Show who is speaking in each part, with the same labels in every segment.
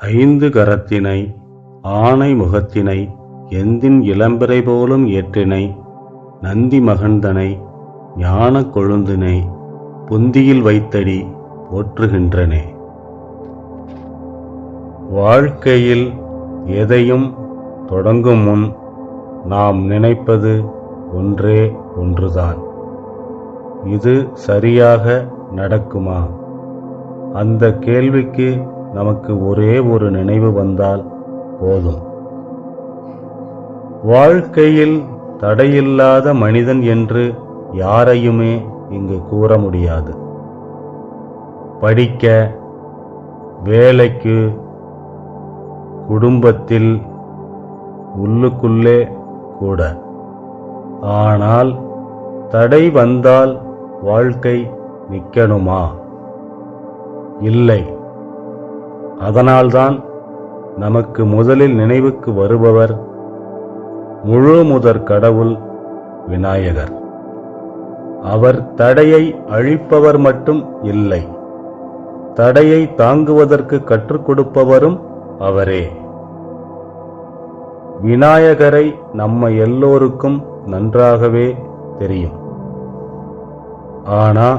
Speaker 1: ஐந்து கரத்தினை ஆனை முகத்தினை எந்தின் இளம்பிறை போலும் ஏற்றினை நந்தி மகந்தனை ஞான கொழுந்தினை புந்தியில் வைத்தடி போற்றுகின்றனே. வாழ்க்கையில் எதையும் தொடங்கும் முன் நாம் நினைப்பது ஒன்றே ஒன்றுதான். இது சரியாக நடக்குமா? அந்த கேள்விக்கு நமக்கு ஒரே ஒரு நினைவு வந்தால் போதும். வாழ்க்கையில் தடையில்லாத மனிதன் என்று யாரையுமே இங்கு கூற முடியாது. படிக்க வேலைக்கு குடும்பத்தில் உள்ளுக்குள்ளே கூட. ஆனால் தடை வந்தால் வாழ்க்கை நிற்கணுமா இல்லை. அதனால்தான் நமக்கு முதலில் நினைவுக்கு வருபவர் முழு முதற் கடவுள் விநாயகர். அவர் தடையை அழிப்பவர் மட்டும் இல்லை தடையை தாங்குவதற்கு கற்றுக் கொடுப்பவரும் அவரே. விநாயகரை நம்ம எல்லோருக்கும் நன்றாகவே தெரியும். ஆனா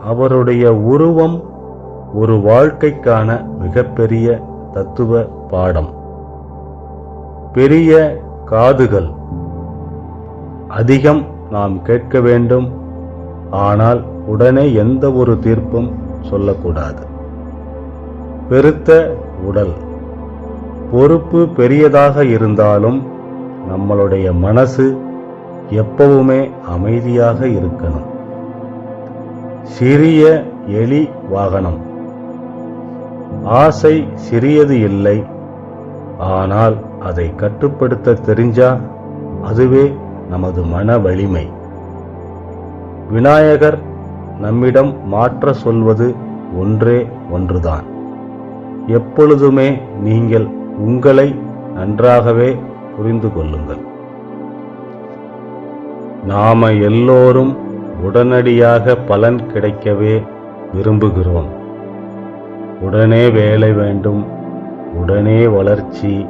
Speaker 1: அவருடைய உருவம் ஒரு வாழ்க்கைக்கான மிகப்பெரிய தத்துவ பாடம். பெரிய காதுகள். அதிகம் நாம் கேட்க வேண்டும். ஆனால் உடனே எந்த ஒரு தீர்ப்பும் சொல்லக்கூடாது. பெருத்த உடல். பொறுப்பு பெரியதாக இருந்தாலும் நம்மளுடைய மனசு எப்பவுமே அமைதியாக இருக்கணும். சிறிய எலி வாகனம். ஆசை சிறியது இல்லை. ஆனால் அதை கட்டுப்படுத்த தெரிஞ்சா அதுவே நமது மன வலிமை. விநாயகர் நம்மிடம் மாற்ற சொல்வது ஒன்றே ஒன்றுதான். எப்பொழுதுமே நீங்கள் உங்களை நன்றாகவே புரிந்து கொள்ளுங்கள். நாம எல்லோரும் உடனடியாக பலன் கிடைக்கவே விரும்புகிறோம். உடனே வேலை வேண்டும் உடனே வளர்ச்சி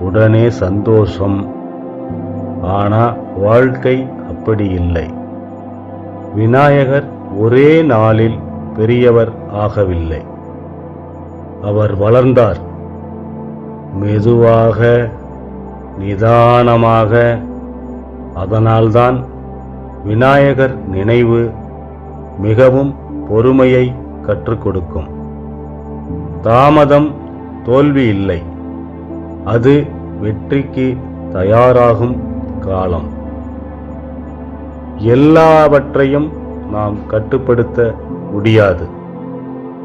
Speaker 1: உடனே சந்தோஷம். ஆனால் வாழ்க்கை அப்படி இல்லை. விநாயகர் ஒரே நாளில் பெரியவர் ஆகவில்லை. அவர் வளர்ந்தார். மெதுவாக நிதானமாக அதனால்தான் விநாயகர் நினைவு மிகவும் பொறுமையை கற்றுக் கொடுக்கும். தாமதம் தோல்வி இல்லை. அது வெற்றிக்கு தயாராகும் காலம். எல்லாவற்றையும் நாம் கட்டுப்படுத்த முடியாது.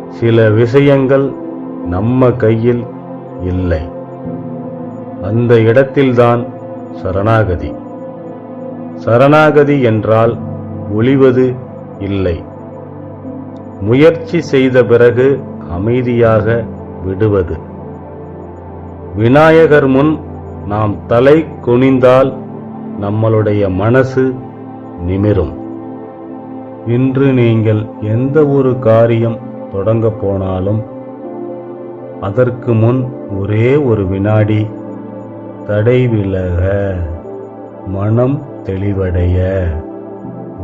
Speaker 1: சில விஷயங்கள் நம்ம கையில் இல்லை. அந்த இடத்தில்தான் சரணாகதி. சரணாகதி என்றால் ஒளிவது இல்லை. முயற்சி செய்த பிறகு அமைதியாக விடுவது. விநாயகர் முன் நாம் தலை குனிந்தால் நம்மளுடைய மனசு நிமிரும். இன்று நீங்கள் எந்த ஒரு காரியம் தொடங்க போனாலும் அதற்கு முன் ஒரே ஒரு வினாடி தடை விலக மனம் தெளிவடைய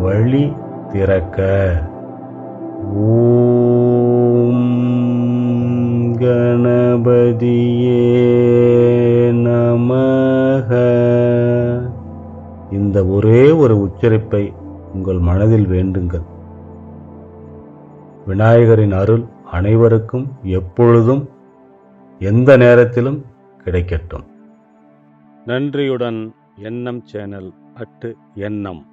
Speaker 1: வழி திறக்க. ஓம். கணபதியே நமக. இந்த ஒரே ஒரு உச்சரிப்பை உங்கள் மனதில் வேண்டுங்கள். விநாயகரின் அருள் அனைவருக்கும் எப்பொழுதும் எந்த நேரத்திலும் கிடைக்கட்டும். நன்றியுடன் எண்ணம் சேனல் அட்டு எண்ணம்.